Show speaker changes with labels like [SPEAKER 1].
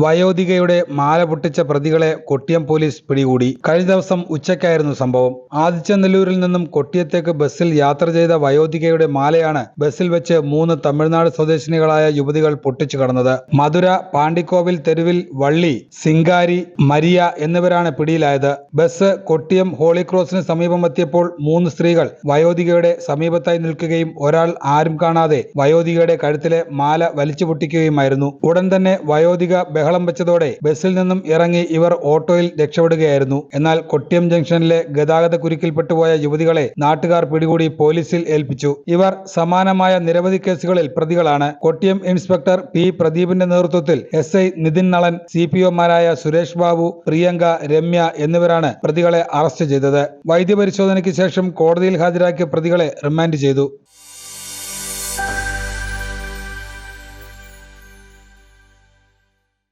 [SPEAKER 1] വയോധികയുടെ മാല പൊട്ടിച്ച പ്രതികളെ കൊട്ടിയം പോലീസ് പിടികൂടി. കഴിഞ്ഞ ദിവസം ഉച്ചയ്ക്കായിരുന്നു സംഭവം. ആദിച്ചനെല്ലൂരിൽ നിന്നും കൊട്ടിയത്തേക്ക് ബസ്സിൽ യാത്ര ചെയ്ത വയോധികയുടെ മാലയാണ് ബസ്സിൽ വെച്ച് മൂന്ന് തമിഴ്നാട് സ്വദേശിനികളായ യുവതികൾ പൊട്ടിച്ചു കടന്നത്. മധുര പാണ്ടിക്കോവിൽ തെരുവിൽ വള്ളി സിംഗാരി മരിയ എന്നിവരാണ് പിടിയിലായത്. ബസ് കൊട്ടിയം ഹോളി ക്രോസിന് മൂന്ന് സ്ത്രീകൾ വയോധികയുടെ സമീപത്തായി നിൽക്കുകയും ഒരാൾ ആരും കാണാതെ വയോധികയുടെ കഴുത്തിലെ മാല വലിച്ചു പൊട്ടിക്കുകയുമായിരുന്നു. ഉടൻ തന്നെ വയോധിക ബഹളം വെച്ചതോടെ ബസ്സിൽ നിന്നും ഇറങ്ങി ഇവർ ഓട്ടോയിൽ രക്ഷപ്പെടുകയായിരുന്നു. എന്നാൽ കൊട്ടിയം ജംഗ്ഷനിലെ ഗതാഗത കുരുക്കിൽപ്പെട്ടുപോയ യുവതികളെ നാട്ടുകാർ പിടികൂടി പോലീസിൽ ഏൽപ്പിച്ചു. ഇവർ സമാനമായ നിരവധി കേസുകളിൽ പ്രതികളാണ്. കൊട്ടിയം ഇൻസ്പെക്ടർ പി പ്രദീപിന്റെ നേതൃത്വത്തിൽ S I Nithin Nalan C P ഒമാരായ Suresh Babu Priyanka Ramya എന്നിവരാണ് പ്രതികളെ അറസ്റ്റ് ചെയ്തത്. വൈദ്യപരിശോധനയ്ക്ക് ശേഷം കോടതിയിൽ ഹാജരാക്കിയ പ്രതികളെ റിമാൻഡ് ചെയ്തു.